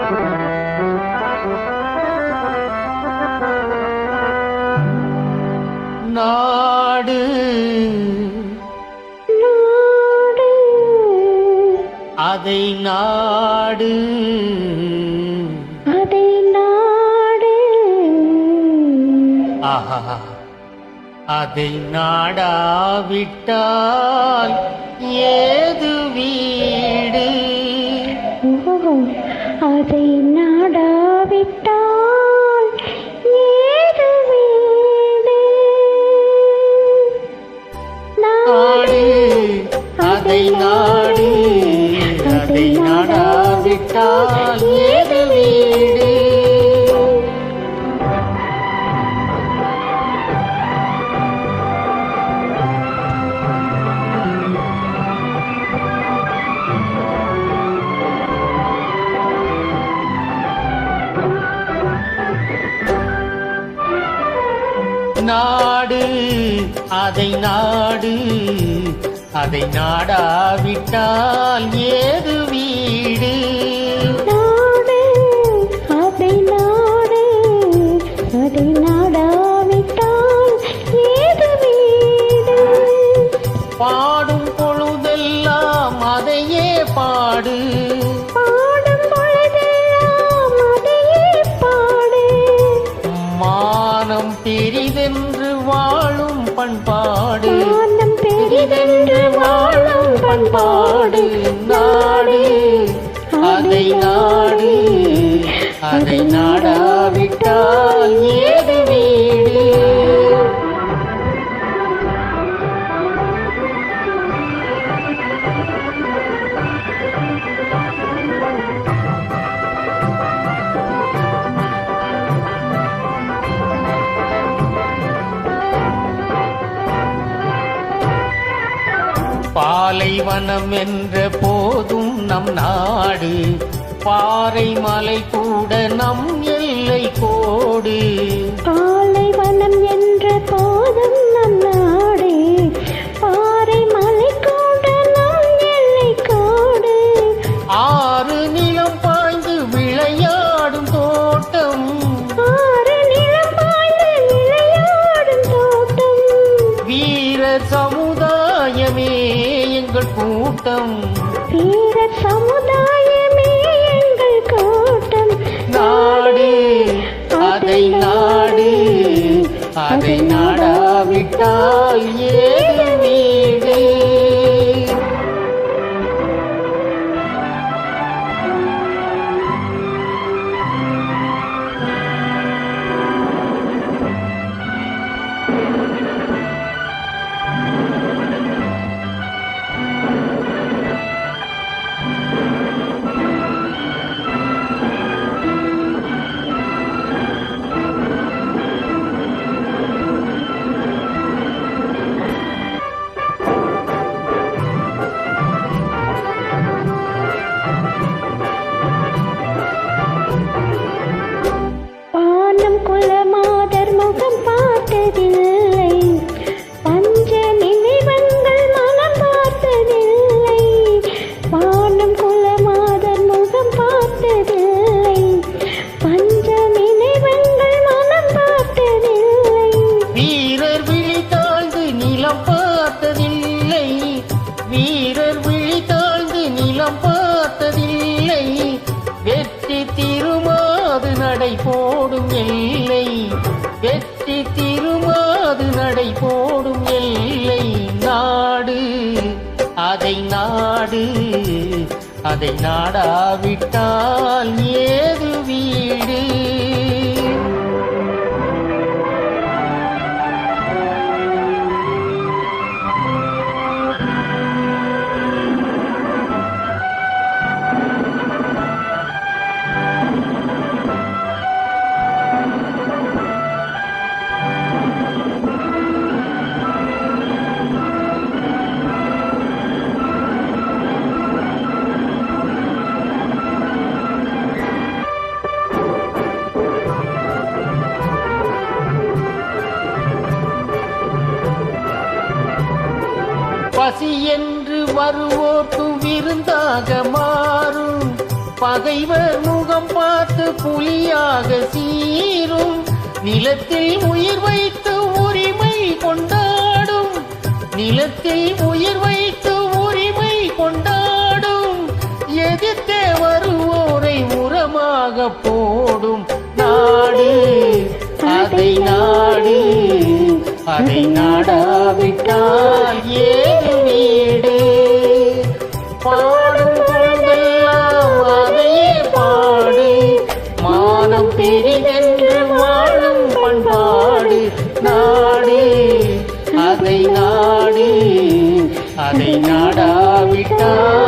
நாடு. நாடு. அதை நாடு. அதை நாடு. ஆஹா. அதை நாடாவிட்டால் ஏது வீடு? அதை நாடாவிட்டால் நாடு அதை நாடு அதை நாடாவிட்டால் நாடு அதை நாடு அதை நாடாவிட்டால் ஏது வீடு? பாடு நாடு அதை நாடு அதை நாடாவிட்டால் ஏ பாலைவனம் என்ற போதும் நம் நாடு. பாறை மலை கூட நம் எல்லை கோடு. வீர சமுதாயமே எங்கள் கூட்டம் நாடு அதை நாடு அதை நாடாவிட்டால் ஏது போடும் எல்லை. வெற்றி திருமாது நடை போடும் எல்லை நாடு. அதை நாடு அதை நாடாவிட்டால் பசி என்று வருவோர்க்கு விருந்தாக மாறும். பகைவர் முகம் பார்த்து புலியாக சீரும். நிலத்தில் உயிர் வைத்து உரிமை கொண்டாடும். நிலத்தில் உயிர் வைத்து உரிமை கொண்டாடும். எதிர்த்தே வருவோரை உரமாக போடும் நாடு. அதை நாடு அதை நாடாவிட்டால் ஏ நாடி அதை நாடி அதை நாடாவிட்டால்